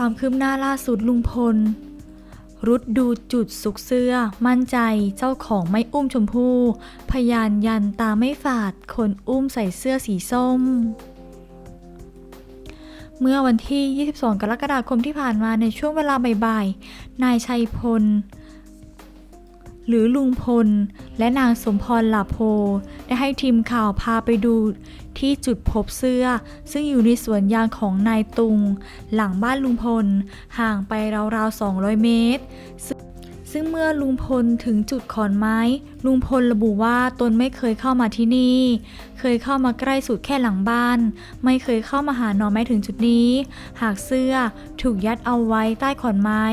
ความคืบหน้าล่าสุดลุงพล รุดดูจุดสุกเสื้อ มั่นใจเจ้าของไม่อุ้มชมพู่ พยานยันตาไม่ฝาด คนอุ้มใส่เสื้อสีส้ม เมื่อวันที่ 22 กรกฎาคมที่ผ่านมาในช่วงเวลาบ่ายๆ นายชัยพล หรือลุงพล และนางสมพรหลาโพ ได้ให้ทีมข่าวพาไปดูที่จุดพบเสื้อ ซึ่งอยู่ในสวนยางของนายตุง หลังบ้านลุงพล ห่างไปราวๆ 200 เมตร ซึ่งเมื่อลุงพลถึงจุดขอนไม้ ลุงพลระบุว่าตนไม่เคยเข้ามาที่นี่ เคยเข้ามาใกล้สุดแค่หลังบ้าน ไม่เคยเข้ามาหาหนอไม้ถึงจุดนี้ หากเสื้อถูกยัดเอาไว้ใต้ขอนไม้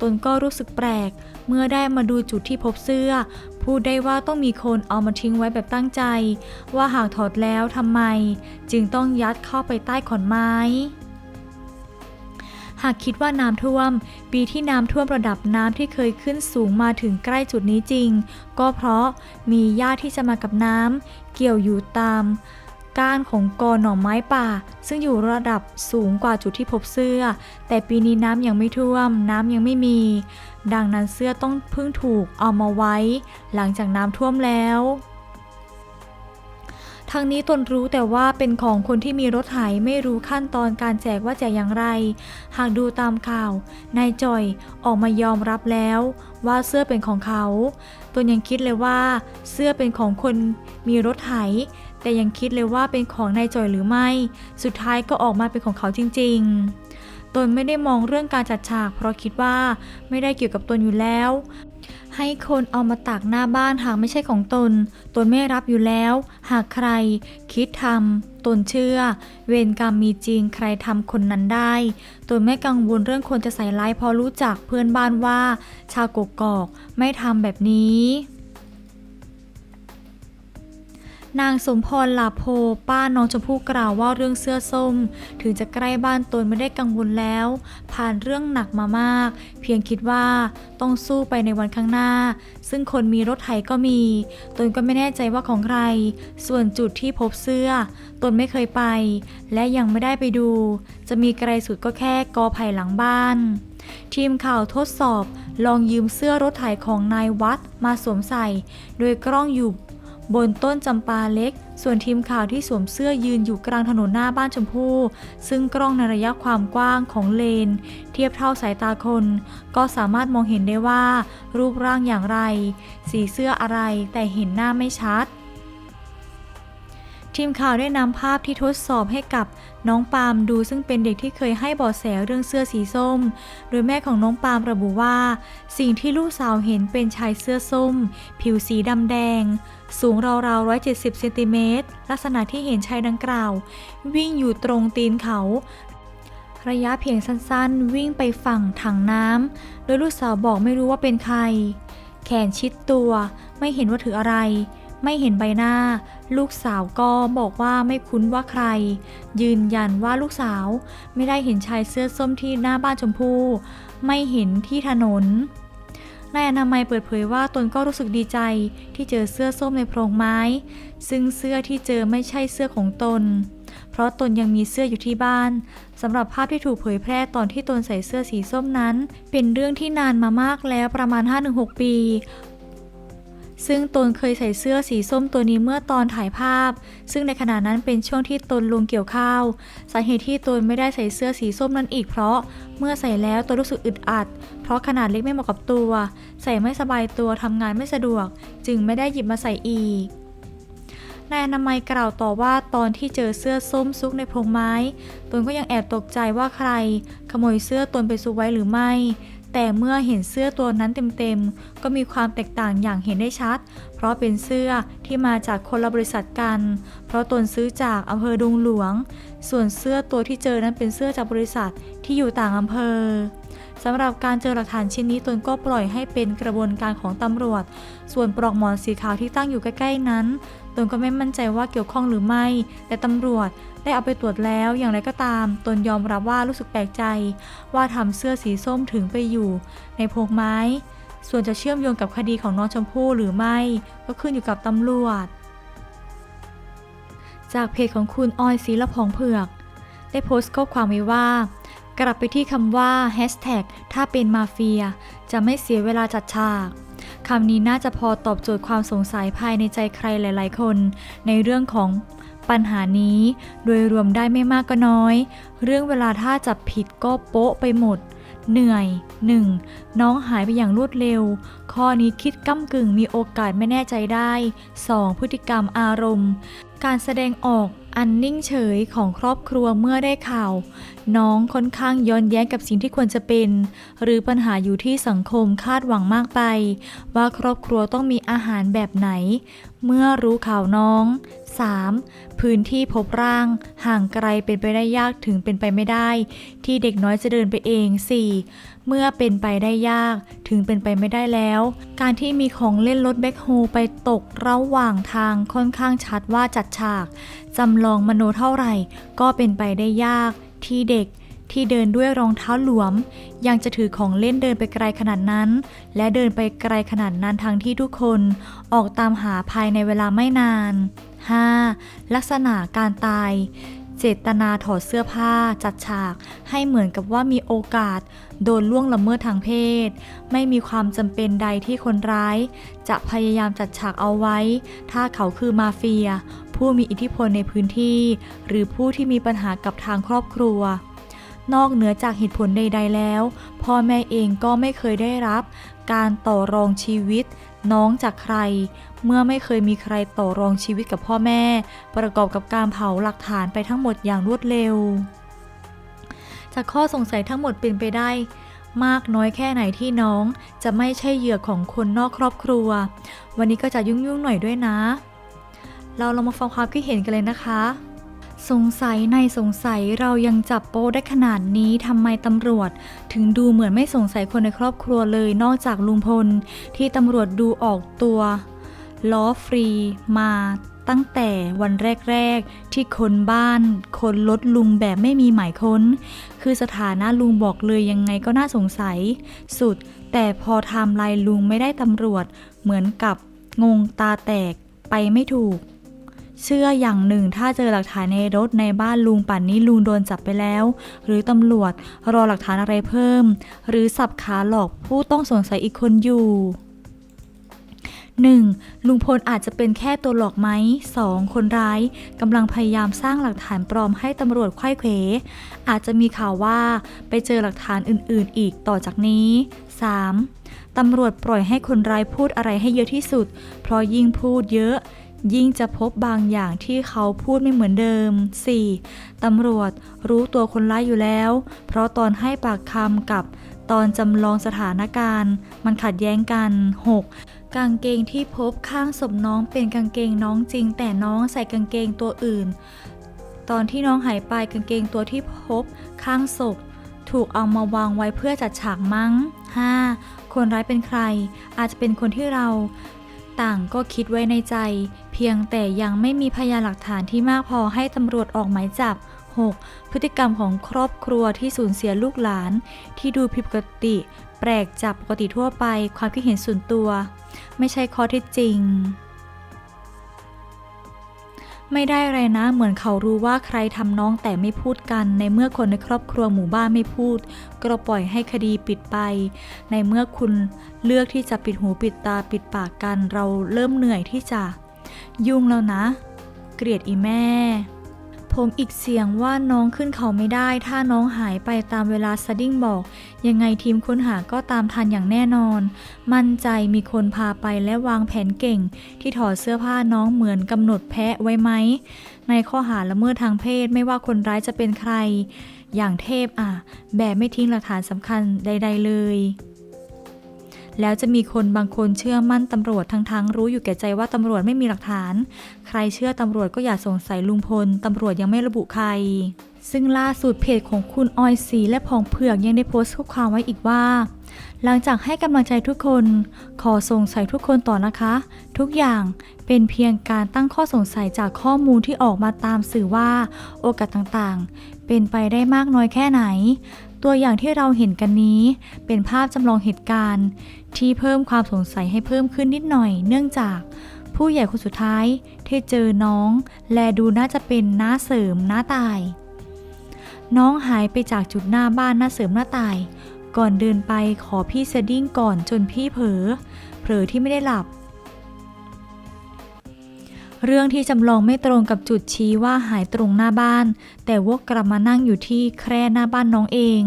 ตนก็รู้สึกแปลก เมื่อได้มาดูจุดที่พบเสื้อ พูดได้ว่าต้องมีคนเอามาทิ้งไว้แบบตั้งใจ ว่าหากถอดแล้วทำไม จึงต้องยัดเข้าไปใต้ขอนไม้ หากคิดว่าน้ำท่วม ปีที่น้ำท่วมระดับน้ำที่เคยขึ้นสูงมาถึงใกล้จุดนี้จริง ก็เพราะมีหญ้าที่จะมากับน้ำเกี่ยวอยู่ตามก้านของกอหน่อไม้ป่า ซึ่งอยู่ระดับสูงกว่าจุดที่พบเสื้อ แต่ปีนี้น้ำยังไม่ท่วม น้ำยังไม่มี ดังนั้นเสื้อต้องเพิ่งถูกเอามาไว้ หลังจากน้ำท่วมแล้ว ทั้งนี้ตนรู้แต่ว่าเป็นของคนที่มีรถไถไม่รู้ขั้นตอนการแจกว่าแจกอย่างไร หากดูตามข่าวนายจอยออกมายอมรับแล้ว ว่าเสื้อเป็นของเขาตนยังคิดเลยว่า เสื้อเป็นของคนมีรถไถ แต่ยังคิดเลยว่าเป็นของนายจอยหรือไม่ สุดท้ายก็ออกมาเป็นของเขาจริง ๆ ตนไม่ได้มองเรื่องการจัดฉาก เพราะคิดว่าไม่ได้เกี่ยวกับตนอยู่แล้ว ให้คนเอามาตากหน้าบ้านหากไม่ใช่ของตน ตนไม่รับอยู่แล้ว หากใคร คิดทำตนเชื่อ เวรกรรมมีจริงใครทำคนนั้นได้ ตนไม่กังวลเรื่องคนจะใส่ร้ายเพราะรู้จักเพื่อนบ้านว่า ชาวกกอกไม่ทำแบบนี้ นางสมพรลาโพ ป้าน้องชมพู่กล่าวว่าเรื่องเสื้อส้ม ถึงจะใกล้บ้านตนไม่ได้กังวลแล้ว ผ่านเรื่องหนักมามาก เพียงคิดว่าต้องสู้ไปในวันข้างหน้า ซึ่งคนมีรถไถก็มี ตนก็ไม่แน่ใจว่าของใคร ส่วนจุดที่พบเสื้อ ตนไม่เคยไป และยังไม่ได้ไปดู จะมีไกลสุดก็แค่กอไผ่หลังบ้าน ทีมข่าวทดสอบลองยืมเสื้อรถไถของนายวัดมาสวมใส่ โดยกล้องอยู่ บนต้นจำปาเล็ก ส่วนทีมข่าวที่สวมเสื้อยืนอยู่กลางถนนหน้าบ้านชมพู่ซึ่งกล้องในระยะความกว้างของเลน เทียบเท่าสายตาคน ก็สามารถมองเห็นได้ว่า รูปร่างอย่างไร สีเสื้ออะไรแต่เห็นหน้าไม่ชัด ทีมข่าวได้นำภาพที่ทดสอบให้กับน้องปาล์มดูซึ่งเป็นเด็กที่เคยให้บาะแสเรื่องเสื้อสีส้ม โดยแม่ของน้องปาล์มระบุว่า สิ่งที่ลูกสาวเห็นเป็นชายเสื้อส้ม ผิวสีดำแดง สูงราวๆ 170 เซนติเมตร ลักษณะที่เห็นชายดังกล่าว วิ่งอยู่ตรงตีนเขาระยะเพียงสั้นๆ วิ่งไปฝั่งถังน้ำ โดยลูกสาวบอกไม่รู้ว่าเป็นใคร แขนชิดตัว ไม่เห็นว่าถืออะไร ไม่เห็นใบหน้า ลูกสาวก็บอกว่าไม่คุ้นว่าใคร ยืนยันว่าลูกสาว ไม่ได้เห็นชายเสื้อส้มที่หน้าบ้านชมพู่ ไม่เห็นที่ถนนนายอนามัยเปิดเผยว่าตนก็รู้สึกดีใจที่เจอเสื้อส้มในโพรงไม้ ซึ่งเสื้อที่เจอไม่ใช่เสื้อของตน เพราะตนยังมีเสื้ออยู่ที่บ้านสำหรับภาพที่ถูกเผยแพร่ตอนที่ตนใส่เสื้อสีส้มนั้น เป็นเรื่องที่นานมามากแล้วประมาณ 5-6 ปี ซึ่งตนเคยใส่เสื้อสีส้มตัวนี้เมื่อตอนถ่ายภาพ ซึ่งในขณะนั้นเป็นช่วงที่ตนลงเกี่ยวข้าว สาเหตุที่ตนไม่ได้ใส่เสื้อสีส้มนั้นอีกเพราะ เมื่อใส่แล้วตนรู้สึกอึดอัด เพราะขนาดเล็กไม่เหมาะกับตัว ใส่ไม่สบายตัวทำงานไม่สะดวก จึงไม่ได้หยิบมาใส่อีกนายอนามัยกล่าวต่อว่าตอนที่เจอเสื้อส้มซุกในโพรงไม้ ตนก็ยังแอบตกใจว่าใคร ขโมยเสื้อตนไปซุกไว้หรือไม่ แต่เมื่อเห็นเสื้อตัวนั้นเต็มๆ ก็มีความแตกต่างอย่างเห็นได้ชัด เพราะเป็นเสื้อที่มาจากคนละบริษัทกัน เพราะตนซื้อจากอำเภอดงหลวง ส่วนเสื้อตัวที่เจอนั้นเป็นเสื้อจากบริษัทที่อยู่ต่างอำเภอ สำหรับการเจอหลักฐานชิ้นนี้ตนก็ปล่อยให้เป็นกระบวนการของตำรวจ ส่วนปลอกหมอนสีขาวที่ตั้งอยู่ใกล้ๆนั้นตนก็ไม่มั่นใจว่าเกี่ยวข้องหรือไม่ แต่ตำรวจได้เอาไปตรวจแล้ว อย่างไรก็ตาม ตนยอมรับว่ารู้สึกแปลกใจ ว่าทำเสื้อสีส้มถึงไปอยู่ ในโพงไม้ ส่วนจะเชื่อมโยงกับคดีของน้องชมพู่หรือไม่ ก็ขึ้นอยู่กับตำรวจ จากเพจของคุณออยศีละพองเผือก ได้โพสต์ข้อความไว้ว่า กลับไปที่คำว่า hashtag ถ้าเป็นมาเฟีย จะไม่เสียเวลาจัดฉากคำนี้น่าจะพอตอบโจทย์ความสงสัยภายในใจใครหลาย ๆ คน ในเรื่องของปัญหานี้ โดยรวมได้ไม่มากก็น้อย เรื่องเวลาถ้าจับผิดก็โป๊ะไปหมด เหนื่อย 1. น้องหายไปอย่างรวดเร็ว ข้อนี้คิดก้ากึ่งมีโอกาสไม่แน่ใจได้ 2. พฤติกรรมอารมณ์ การแสดงออกอันนิ่งเฉยของครอบครัวเมื่อได้ข่าว น้องค่อนข้างย้อนแย้งกับสิ่งที่ควรจะเป็น หรือปัญหาอยู่ที่สังคมคาดหวังมากไป ว่าครอบครัวต้องมีอาหารแบบไหน เมื่อรู้ข่าวน้อง 3. พื้นที่พบร่าง ห่างไกลเป็นไปได้ยากถึงเป็นไปไม่ได้ ที่เด็กน้อยจะเดินไปเอง 4. เมื่อเป็นไปได้ยากถึงเป็นไปไม่ได้แล้ว การที่มีของเล่นรถแบ็คโฮไปตกระหว่างทางค่อนข้างชัดว่าจัดฉาก จำลองมโนเท่าไหร่ ก็เป็นไปได้ยากที่เด็ก ที่เดินด้วยรองเท้าหลวม ยังจะถือของเล่นเดินไปไกลขนาดนั้น และเดินไปไกลขนาดนั้นทั้งที่ทุกคนออกตามหาภายในเวลาไม่นาน 5. ลักษณะการตาย เจตนาถอดเสื้อผ้าจัดฉาก ให้เหมือนกับว่ามีโอกาส โดนล่วงละเมิดทางเพศ ไม่มีความจำเป็นใดที่คนร้าย จะพยายามจัดฉากเอาไว้ ถ้าเขาคือมาเฟีย ผู้มีอิทธิพลในพื้นที่ หรือผู้ที่มีปัญหากับทางครอบครัว นอกเหนือจากเหตุผลใด ๆ แล้ว พ่อแม่เองก็ไม่เคยได้รับ การต่อรองชีวิต น้องจากใคร เมื่อไม่เคยมีใครต่อรองชีวิตกับพ่อแม่ ประกอบกับการเผาหลักฐานไปทั้งหมดอย่างรวดเร็ว จากข้อสงสัยทั้งหมดเป็นไปได้มากน้อยแค่ไหนที่น้องจะไม่ใช่เหยื่อของคนนอกครอบครัว วันนี้ก็จะยุ่งๆหน่อยด้วยนะ เราลองมาฟังความคิดเห็นกันเลยนะคะ สงสัยในสงสัยเรายังจับโป๊ได้ขนาดนี้ทำไมตำรวจ ถึงดูเหมือนไม่สงสัยคนในครอบครัวเลยนอกจากลุงพล ที่ตำรวจดูออกตัวล้อฟรีมาตั้งแต่วันแรก ๆ ที่คนบ้าน คนรถลุงแบบไม่มีหมายค้น คือสถานะลุงบอกเลยยังไงก็น่าสงสัย สุด แต่พอทม์ไลน์ลุงไม่ได้ตำรวจ เหมือนกับงงตาแตกไปไม่ถูก เชื่ออย่างหนึ่งถ้าเจอหลักฐานในรถในบ้านลุงป่านนี้ลุงโดนจับไปแล้ว หรือตำรวจรอหลักฐานอะไรเพิ่ม หรือสับขาหลอกผู้ต้องสงสัยอีกคนอยู่ 1. ลุงพลอาจจะเป็นแค่ตัวหลอกไหม 2. คนร้ายกำลังพยายามสร้างหลักฐานปลอมให้ตำรวจไข้เขวอาจจะมีข่าวว่าไปเจอหลักฐานอื่นๆ อีกต่อจากนี้ 3. ตำรวจปล่อยให้คนร้ายพูดอะไรให้เยอะที่สุด เพราะยิ่งพูดเยอะ ยิ่งจะพบบางอย่างที่เขาพูดไม่เหมือนเดิม 4. ตำรวจรู้ตัวคนร้ายอยู่แล้ว เพราะตอนให้ปากคำกับตอนจำลองสถานการณ์ มันขัดแย้งกัน 6. กางเกงที่พบข้างศพน้องเป็นกางเกงน้องจริง แต่น้องใส่กางเกงตัวอื่น ตอนที่น้องหายไปกางเกงตัวที่พบข้างศพ ถูกเอามาวางไว้เพื่อจัดฉากมั้ง 5. คนร้ายเป็นใคร อาจจะเป็นคนที่เรา ต่างก็คิดไว้ในใจ เพียงแต่ยังไม่มีพยานหลักฐานที่มากพอให้ตำรวจออกหมายจับ 6. พฤติกรรมของครอบครัวที่สูญเสียลูกหลาน ที่ดูผิดปกติ แปลกจากปกติทั่วไป ความคิดเห็นส่วนตัว ไม่ใช่ข้อเท็จจริง ไม่ได้อะไรนะ เหมือนเขารู้ว่าใครทำน้องแต่ไม่พูดกัน ในเมื่อคนในครอบครัวหมู่บ้านไม่พูด ก็ปล่อยให้คดีปิดไป ในเมื่อคุณเลือกที่จะปิดหูปิดตาปิดปากกัน เราเริ่มเหนื่อยที่จะ ยุ่งแล้วนะ เกลียดอีแม่ผมอีกเสียงว่าน้องขึ้นเขาไม่ได้ ถ้าน้องหายไปตามเวลาสดิ้งบอก ยังไงทีมค้นหาก็ตามทันอย่างแน่นอน มั่นใจมีคนพาไปและวางแผนเก่ง ที่ถอดเสื้อผ้าน้องเหมือนกำหนดแพะไว้ไหม ในข้อหาละเมิดทางเพศไม่ว่าคนร้ายจะเป็นใคร อย่างเทพอะ แบบไม่ทิ้งหลักฐานสำคัญใด ๆ เลยแล้วจะมีคนบางคนเชื่อมั่นตำรวจทั้งๆรู้อยู่แก่ใจว่าตำรวจไม่มีหลักฐาน ใครเชื่อตำรวจก็อย่าสงสัยลุงพล ตำรวจยังไม่ระบุใคร ซึ่งล่าสุดเพจของคุณออยสีและพองเผือกยังได้โพสต์ข้อความไว้อีกว่า หลังจากให้กำลังใจทุกคน ขอสงสัยทุกคนต่อนะคะ ทุกอย่างเป็นเพียงการตั้งข้อสงสัยจากข้อมูลที่ออกมาตามสื่อว่า โอกาสต่างๆ เป็นไปได้มากน้อยแค่ไหน ตัวอย่างที่เราเห็นกันนี้ เป็นภาพจำลองเหตุการณ์ ที่เพิ่มความสงสัยให้เพิ่มขึ้นนิดหน่อย เนื่องจากผู้ใหญ่คนสุดท้ายที่เจอน้อง และดูน่าจะเป็นน้าเสริมน้าตาย น้องหายไปจากจุดหน้าบ้านหน้าเสริมหน้าตาย ก่อนเดินไปขอพี่สดิ้งก่อนจนพี่เผลอ เผลอที่ไม่ได้หลับ เรื่องที่จำลองไม่ตรงกับจุดชี้ว่าหายตรงหน้าบ้าน แต่วกกลับมานั่งอยู่ที่แคร่หน้าบ้านน้องเอง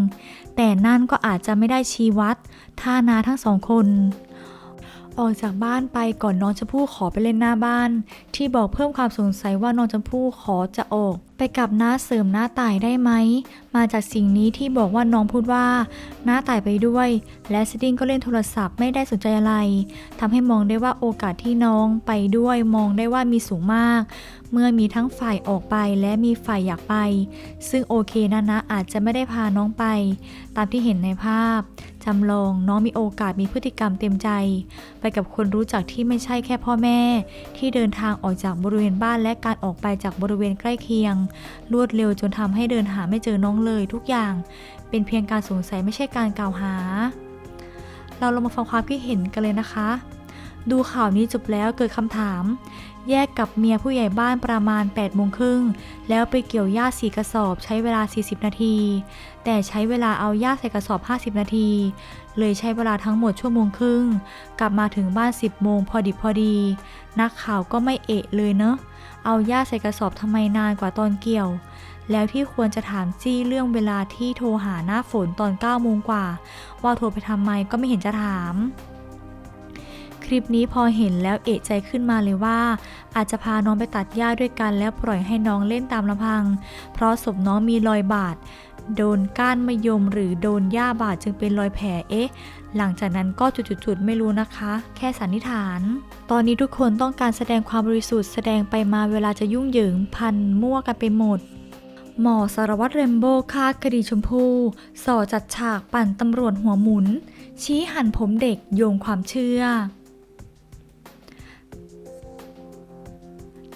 แต่นั่นก็อาจจะไม่ได้ชี้วัดถ้านาทั้งสองคนออกจากบ้านไปก่อนน้องชมพู่ขอไปเล่นหน้าบ้าน ที่บอกเพิ่มความสงสัยว่าน้องชมพู่ขอจะออกไปกับน้าเสริมหน้าต่ายได้ไหม มาจากสิ่งนี้ที่บอกว่าน้องพูดว่าหน้าต่ายไปด้วย และสดิ้งก็เล่นโทรศัพท์ไม่ได้สนใจอะไรทำให้มองได้ว่าโอกาสที่น้องไปด้วยมองได้ว่ามีสูงมาก เมื่อมีทั้งฝ่ายออกไปและมีฝ่ายอยากไป ซึ่งโอเคนะนะอาจจะไม่ได้พาน้องไป ตามที่เห็นในภาพจำลองน้องมีโอกาสมีพฤติกรรมเต็มใจ ไปกับคนรู้จักที่ไม่ใช่แค่พ่อแม่ ที่เดินทางออกจากบริเวณบ้านและการออกไปจากบริเวณใกล้เคียงรวดเร็วจนทำให้เดินหาไม่เจอน้องเลยทุกอย่าง เป็นเพียงการสงสัยไม่ใช่การกล่าวหา เราลองมาฟังความคิดเห็นกันเลยนะคะ ดูข่าวนี้จบแล้วเกิดคำถาม แยกกับเมียผู้ใหญ่บ้านประมาณ8โมงครึ่งแล้วไปเกี่ยวหญ้าสีกระสอบใช้เวลา 40 นาที แต่ใช้เวลาเอาหญ้าใส่กระสอบ 50 นาที เลยใช้เวลาทั้งหมดชั่วโมงครึ่ง กลับมาถึงบ้าน 10โมงพอดิบพอดี นักข่าวก็ไม่เอะเลยเนอะ เอาหญ้าใส่กระสอบทำไมนานกว่าตอนเกี่ยว แล้วที่ควรจะถามจี้เรื่องเวลาที่โทรหาหน้าฝนตอน9โมงกว่า ว่าโทรไปทำไมก็ไม่เห็นจะถามคลิปนี้พอเห็นแล้วเอะใจขึ้นมาเลยว่า อาจจะพาน้องไปตัดหญ้าด้วยกันแล้วปล่อยให้น้องเล่นตามลำพัง เพราะศพน้องมีรอยบาด โดนก้านมะยมหรือโดนหญ้าบาดจึงเป็นรอยแผลเอ๊ะ หลังจากนั้นก็จุดๆ ๆ ไม่รู้นะคะ แค่สันนิษฐาน ตอนนี้ทุกคนต้องการแสดงความบริสุทธิ์แสดงไปมาเวลาจะยุ่งเหยิงพันมั่วกันไปหมด หมอสารวัตรเรมโบ้คาดคดีชมพู่ส่อจัดฉากปั่นตำรวจหัวหมุน ชี้หันผมเด็กโยงความเชื่อ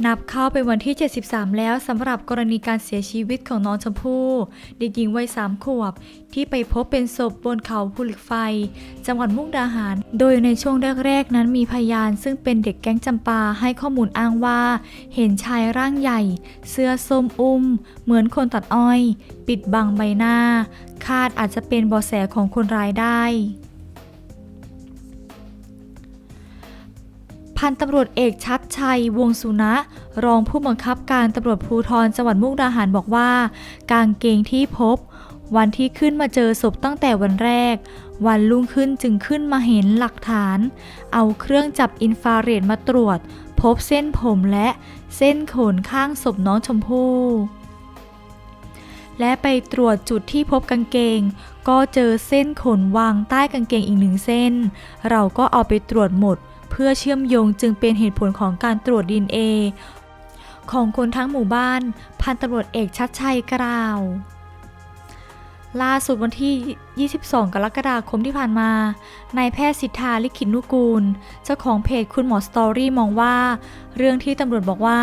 นับเข้าเป็นวันที่ 73 แล้วสำหรับกรณีการเสียชีวิตของน้องชมพู่เด็กหญิงวัย 3 ขวบ ที่ไปพบเป็นศพบนเขาภูเหล็กไฟ จังหวัดมุกดาหาร โดยในช่วงแรกๆ นั้นมีพยานซึ่งเป็นเด็กแก๊งจำปาให้ข้อมูลอ้างว่า เห็นชายร่างใหญ่ เสื้อส้มอุ้ม เหมือนคนตัดอ้อย ปิดบังใบหน้า คาดอาจจะเป็นเบาะแสของคนร้ายได้ พันตำรวจเอกชัดชัย วงสุนะ รองผู้บังคับการตำรวจภูธรจังหวัดมุกดาหารบอกว่า กางเกงที่พบ วันที่ขึ้นมาเจอศพตั้งแต่วันแรก วันรุ่งขึ้นจึงขึ้นมาเห็นหลักฐาน เอาเครื่องจับอินฟราเรดมาตรวจ พบเส้นผมและเส้นขนข้างศพน้องชมพู่และไปตรวจจุดที่พบกางเกง ก็เจอเส้นขนวางใต้กางเกงอีกหนึ่งเส้น เราก็เอาไปตรวจหมด เพื่อเชื่อมโยงจึงเป็นเหตุผลของการตรวจดีเอของคนทั้งหมู่บ้าน พันตำรวจเอกชัดชัยกล่าว ล่าสุดวันที่ 22 กรกฎาคมที่ผ่านมานายแพทย์สิทธาลิขิตนุกูล เจ้าของเพจคุณหมอสตอรี่มองว่า เรื่องที่ตำรวจบอกว่า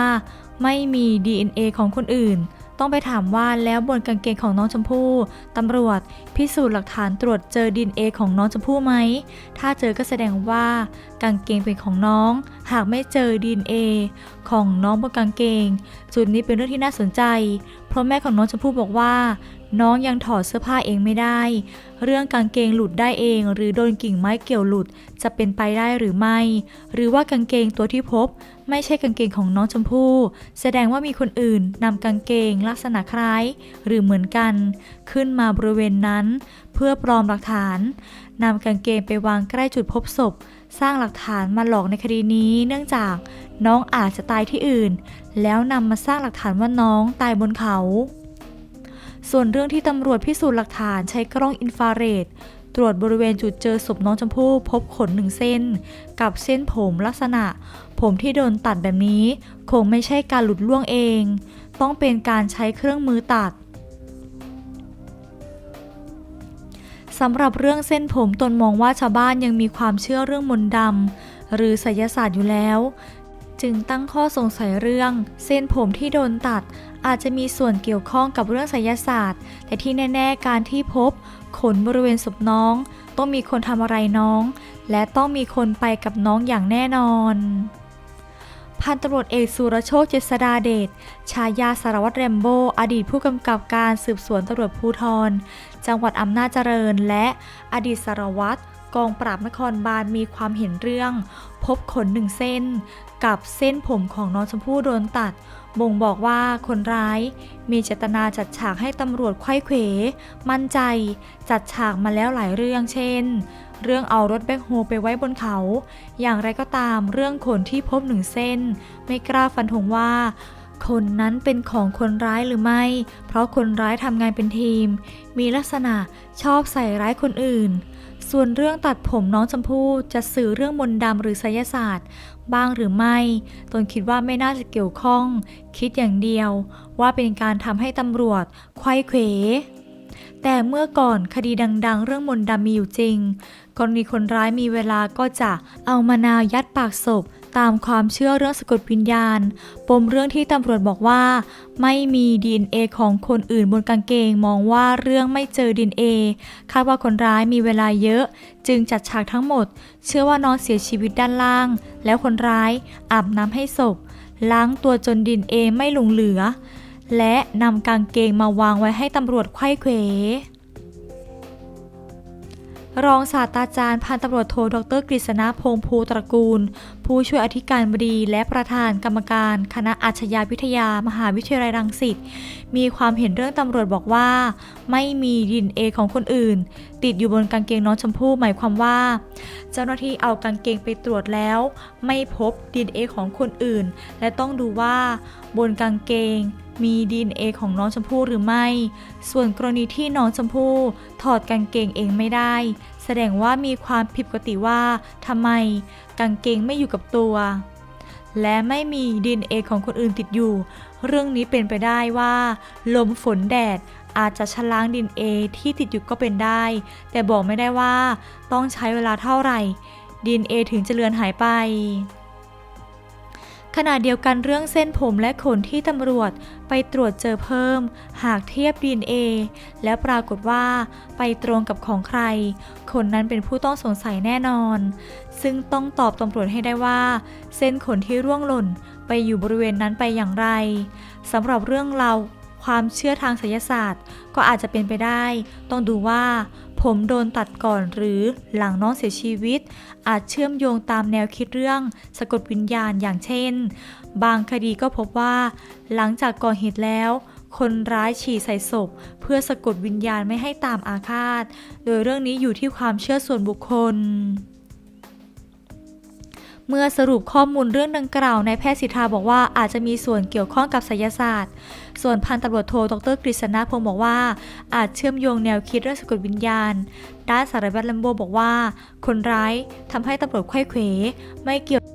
ไม่มี DNA ของคนอื่น ต้องไปถามว่าแล้วบนกางเกงของน้องชมพู่ตำรวจ พิสูจน์หลักฐานตรวจเจอดินเอของน้องชมพู่ไหม ถ้าเจอก็แสดงว่า กางเกงเป็นของน้อง หากไม่เจอดินเอของน้องบนกางเกง จุดนี้เป็นเรื่องที่น่าสนใจ เพราะแม่ของน้องชมพู่บอกว่า น้องยังถอดเสื้อผ้าเองไม่ได้ เรื่องกางเกงหลุดได้เอง หรือโดนกิ่งไม้เกี่ยวหลุดจะเป็นไปได้หรือไม่ หรือว่ากางเกงตัวที่พบ ไม่ใช่กางเกงของน้องชมพู่ แสดงว่ามีคนอื่นนำกางเกงลักษณะคล้าย หรือเหมือนกัน ขึ้นมาบริเวณนั้น เพื่อปลอมหลักฐานนำกางเกงไปวางใกล้จุดพบศพ สร้างหลักฐานมาหลอกในคดีนี้ เนื่องจากน้องอาจจะตายที่อื่น แล้วนำมาสร้างหลักฐานว่าน้องตายบนเขา ส่วนเรื่องที่ตำรวจพิสูจน์หลักฐานใช้กล้องอินฟราเรดตรวจบริเวณจุดเจอศพน้องชมพู่พบขนหนึ่งเส้น กับเส้นผมลักษณะ ผมที่โดนตัดแบบนี้ คงไม่ใช่การหลุดล่วงเอง ต้องเป็นการใช้เครื่องมือตัดสำหรับเรื่องเส้นผมตนมองว่าชาวบ้านยังมีความเชื่อเรื่องมนต์ดำหรือไสยศาสตร์อยู่แล้ว จึงตั้งข้อสงสัยเรื่อง เส้นผมที่โดนตัด อาจจะมีส่วนเกี่ยวข้องกับเรื่องไสยศาสตร์ แต่ที่แน่ ๆ การที่พบ ขนบริเวณศพน้อง ต้องมีคนทำอะไรน้อง และต้องมีคนไปกับน้องอย่างแน่นอนพันตำรวจเอกสุรโชคเจษดาเดช ชายาสารวัตรแรมโบ้ อดีตผู้กำกับการสืบสวนตำรวจภูธร จังหวัดอำนาจเจริญ และอดีตสารวัตร กองปราบนครบาลมีความเห็นเรื่อง พบขนหนึ่งเส้น กับเส้นผมของน้องชมพู่โดนตัด บ่งบอกว่าคนร้าย มีเจตนาจัดฉากให้ตำรวจไข้เขว มั่นใจ จัดฉากมาแล้วหลายเรื่องเช่น เรื่องเอารถแบ็คโฮไปไว้บนเขา อย่างไรก็ตามเรื่องขนที่พบหนึ่งเส้น ไม่กล้าฟันธงว่าคนนั้นเป็นของคนร้ายหรือไม่ เพราะคนร้ายทำงานเป็นทีม มีลักษณะชอบใส่ร้ายคนอื่น ส่วนเรื่องตัดผมน้องชมพู่จะสื่อเรื่องมนต์ดำหรือไสยศาสตร์ บ้างหรือไม่ ตนคิดว่าไม่น่าจะเกี่ยวข้อง คิดอย่างเดียว ว่าเป็นการทำให้ตำรวจควยเขวแต่เมื่อก่อนคดีดัง ๆ เรื่องมนต์ดำมีอยู่จริงกรณีคนร้ายมีเวลาก็จะเอามะนาวยัดปากศพ ตามความเชื่อเรื่องสะกดวิญญาณ ปมเรื่องที่ตำรวจบอกว่า ไม่มี DNA ของคนอื่นบนกางเกงมองว่าเรื่องไม่เจอ DNA คาดว่าคนร้ายมีเวลาเยอะ จึงจัดฉากทั้งหมด เชื่อว่าน้องเสียชีวิตด้านล่าง แล้วคนร้ายอาบน้ำให้ศพ ล้างตัวจนดินเอไม่หลงเหลือ และนำกางเกงมาวางไว้ให้ตำรวจไข้เขวรองศาสตราจารย์พันตำรวจโทดรกฤษณพงษ์ภูตระกูล ผู้ช่วยอธิการบดีและประธานกรรมการ คณะอาชญาวิทยามหาวิทยาลัยรังสิตมีความเห็นเรื่องตำรวจบอกว่า ไม่มีดินเอของคนอื่น ติดอยู่บนกางเกงน้องชมพู่หมายความว่า เจ้าหน้าที่เอากางเกงไปตรวจแล้ว ไม่พบดินเอของคนอื่น และต้องดูว่าบนกางเกงมีดีเอของน้องชมพู่หรือไม่ ส่วนกรณีที่น้องชมพู่ถอดกางเกงเองไม่ได้ แสดงว่ามีความผิดปกติว่าทำไมกางเกงไม่อยู่กับตัว และไม่มีดีเอของคนอื่นติดอยู่ เรื่องนี้เป็นไปได้ว่า ลมฝนแดดอาจจะชะล้างดินเอที่ติดอยู่ก็เป็นได้ แต่บอกไม่ได้ว่าต้องใช้เวลาเท่าไหร่ดีเอถึงจะเลือนหายไป ขณะเดียวกันเรื่องเส้นผมและขนที่ตำรวจไปตรวจเจอเพิ่ม หากเทียบ DNA แล้วปรากฏว่าไปตรงกับของใคร คนนั้นเป็นผู้ต้องสงสัยแน่นอน ซึ่งต้องตอบตำรวจให้ได้ว่า เส้นขนที่ร่วงหล่นไปอยู่บริเวณนั้นไปอย่างไรสำหรับเรื่องเราความเชื่อทางไสยศาสตร์ ก็อาจจะเป็นไปได้ ต้องดูว่า ผมโดนตัดก่อนหรือหลังน้องเสียชีวิต อาจเชื่อมโยงตามแนวคิดเรื่อง สะกดวิญญาณอย่างเช่น บางคดีก็พบว่า หลังจากก่อเหตุแล้วคนร้ายฉี่ใส่ศพ เพื่อสะกดวิญญาณไม่ให้ตามอาฆาต โดยเรื่องนี้อยู่ที่ความเชื่อส่วนบุคคล เมื่อสรุปข้อมูลเรื่องดังกล่าวนายแพทย์สิทธาบอกว่าอาจจะมีส่วนเกี่ยวข้องกับไสยศาสตร์ ส่วนพันตำรวจโทดรกฤษณพงศ์บอกว่า อาจเชื่อมโยงแนวคิดเรื่องสะกดวิญญาณ ด้านสารวัตรลัมโบบอกว่า คนร้ายทำให้ตำรวจไข้เขวไม่เกี่ยว